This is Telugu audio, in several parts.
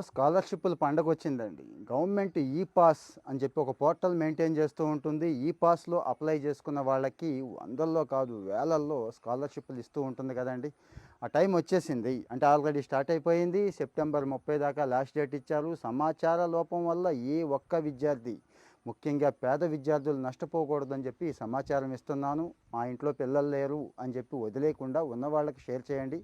స్కాలర్షిప్ల పండగ వచ్చిందండి గవర్నమెంట్ ఈ పాస్ అని చెప్పి ఒక పోర్టల్ మెయింటైన్ చేస్తూ ఉంటుంది. ఈ పాస్లో అప్లై చేసుకున్న వాళ్ళకి వందల్లో కాదు వేలల్లో స్కాలర్షిప్లు ఇస్తూ ఉంటుంది కదండి. ఆ టైం వచ్చేసింది. అంటే ఆల్రెడీ స్టార్ట్ అయిపోయింది. సెప్టెంబర్ ముప్పై దాకా లాస్ట్ డేట్ ఇచ్చారు. సమాచార లోపం వల్ల ఏ ఒక్క విద్యార్థి ముఖ్యంగా పేద విద్యార్థులు నష్టపోకూడదని చెప్పి సమాచారం ఇస్తున్నాను. మా ఇంట్లో పిల్లలు లేరు అని చెప్పి వదిలేకుండా ఉన్న వాళ్ళకి షేర్ చేయండి.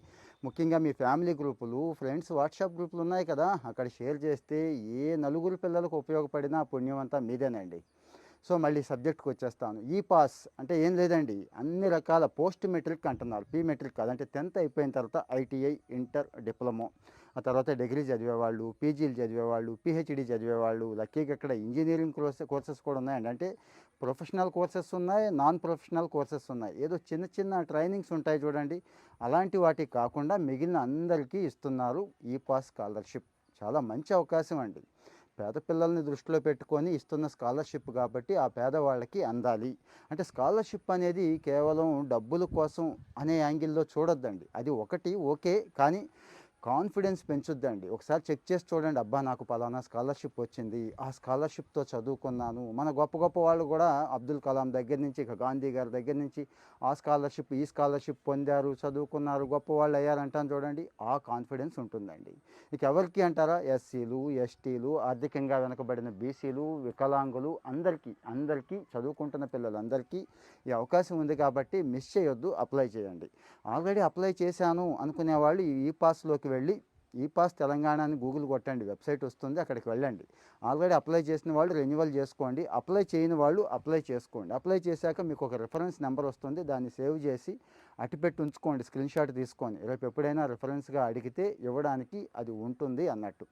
ముఖ్యంగా మీ ఫ్యామిలీ గ్రూపులు ఫ్రెండ్స్ వాట్సాప్ గ్రూపులు ఉన్నాయి కదా అక్కడ షేర్ చేస్తే ఏ నలుగురు పిల్లలకు ఉపయోగపడినా పుణ్యం అంతా మీదేనండి. సో మళ్ళీ సబ్జెక్ట్కి వచ్చేస్తాను. ఈ పాస్ అంటే ఏం లేదండి. అన్ని రకాల పోస్ట్ మెట్రిక్ అంటున్నారు. పీ మెట్రిక్ కాదు. అంటే టెన్త్ అయిపోయిన తర్వాత ఐటీఐ ఇంటర్ డిప్లొమో. ఆ తర్వాత డిగ్రీ చదివేవాళ్ళు పీజీలు చదివేవాళ్ళు పిహెచ్డీ చదివేవాళ్ళు లక్కీగా ఇక్కడ ఇంజనీరింగ్ కోర్సెస్ కోర్సెస్ కూడా ఉన్నాయండి. అంటే ప్రొఫెషనల్ కోర్సెస్ ఉన్నాయి నాన్ ప్రొఫెషనల్ కోర్సెస్ ఉన్నాయి. ఏదో చిన్న చిన్న ట్రైనింగ్స్ ఉంటాయి చూడండి. అలాంటి వాటికి కాకుండా మిగిలిన అందరికీ ఇస్తున్నారు ఈ పాస్ స్కాలర్షిప్. చాలా మంచి అవకాశం అండి. పేద పిల్లల్ని దృష్టిలో పెట్టుకొని ఇస్తున్న స్కాలర్షిప్ కాబట్టి ఆ పేదవాళ్ళకి అందాలి. అంటే స్కాలర్షిప్ అనేది కేవలం డబ్బుల కోసం అనే యాంగిల్లో చూడొద్దండి. అది ఒకటి ఓకే కానీ కాన్ఫిడెన్స్ పెంచుద్దండి. ఒకసారి చెక్ చేసి చూడండి అబ్బా నాకు పలానా స్కాలర్షిప్ వచ్చింది ఆ స్కాలర్షిప్తో చదువుకున్నాను. మన గొప్ప గొప్ప వాళ్ళు కూడా అబ్దుల్ కలాం దగ్గర నుంచి ఇక గాంధీ గారి దగ్గర నుంచి ఆ స్కాలర్షిప్ ఈ స్కాలర్షిప్ పొందారు చదువుకున్నారు గొప్ప వాళ్ళు అయ్యారంటాను చూడండి ఆ కాన్ఫిడెన్స్ ఉంటుందండి. ఇక ఎవరికి అంటారా? ఎస్సీలు ఎస్టీలు ఆర్థికంగా వెనుకబడిన బీసీలు వికలాంగులు అందరికీ అందరికీ చదువుకుంటున్న పిల్లలందరికీ ఈ అవకాశం ఉంది కాబట్టి మిస్ చేయొద్దు అప్లై చేయండి. ఆల్రెడీ అప్లై చేశాను అనుకునే వాళ్ళు ఈ పాస్లోకి వెళ్ళి ఈ పాస్ తెలంగాణ అని గూగుల్ కొట్టండి వెబ్సైట్ వస్తుంది అక్కడికి వెళ్ళండి. ఆల్రెడీ అప్లై చేసిన వాళ్ళు రెన్యువల్ చేసుకోండి. అప్లై చేయని వాళ్ళు అప్లై చేసుకోండి. అప్లై చేశాక మీకు ఒక రిఫరెన్స్ నెంబర్ వస్తుంది. దాన్ని సేవ్ చేసి అటుపెట్టి ఉంచుకోండి. స్క్రీన్ షాట్ తీసుకొని రేపు ఎప్పుడైనా రిఫరెన్స్గా అడిగితే ఇవ్వడానికి అది ఉంటుంది అన్నట్టు.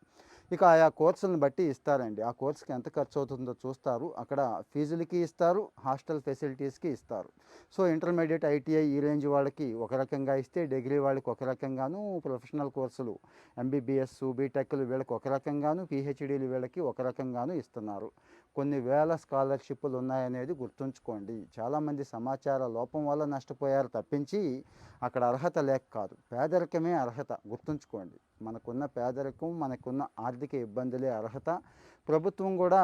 ఇక ఆయా కోర్సులను బట్టి ఇస్తారండి. ఆ కోర్సుకి ఎంత ఖర్చు అవుతుందో చూస్తారు. అక్కడ ఫీజులకి ఇస్తారు హాస్టల్ ఫెసిలిటీస్కి ఇస్తారు. సో ఇంటర్మీడియట్ ఐటీఐ ఈ రేంజ్ వాళ్ళకి ఒక రకంగా ఇస్తే డిగ్రీ వాళ్ళకి ఒక రకంగాను ప్రొఫెషనల్ కోర్సులు ఎంబీబీఎస్ బీటెక్లు వీళ్ళకి ఒక రకంగాను పిహెచ్డీలు వీళ్ళకి ఒక రకంగాను ఇస్తున్నారు. కొన్ని వేల స్కాలర్షిప్లు ఉన్నాయనేది గుర్తుంచుకోండి. చాలామంది సమాచార లోపం వల్ల నష్టపోయారు తప్పించి అక్కడ అర్హత లేక కాదు. పేదరికమే అర్హత గుర్తుంచుకోండి. మనకున్న పేదరికం మనకున్న ఆర్థిక ఇబ్బందులే అర్హత. ప్రభుత్వం కూడా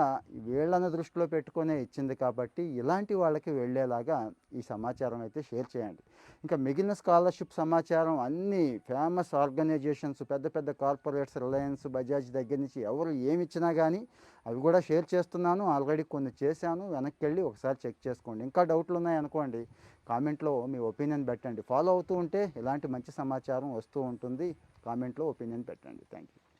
వీళ్ళను దృష్టిలో పెట్టుకునే ఇచ్చింది కాబట్టి ఇలాంటి వాళ్ళకి వెళ్ళేలాగా ఈ సమాచారం అయితే షేర్ చేయండి. ఇంకా మిగిలిన స్కాలర్షిప్ సమాచారం అన్ని ఫేమస్ ఆర్గనైజేషన్స్ పెద్ద పెద్ద కార్పొరేట్స్ రిలయన్స్ బజాజ్ దగ్గర నుంచి ఎవరు ఏమి ఇచ్చినా కానీ అవి కూడా షేర్ చేస్తున్నాను. ఆల్రెడీ కొన్ని చేశాను. వెనక్కి వెళ్ళి ఒకసారి చెక్ చేసుకోండి. ఇంకా డౌట్లు ఉన్నాయనుకోండి కామెంట్లో మీ ఒపీనియన్ పెట్టండి. ఫాలో అవుతూ ఉంటే ఇలాంటి మంచి సమాచారం వస్తూ ఉంటుంది. కామెంట్లో ఒపీనియన్ పెట్టండి. Thank you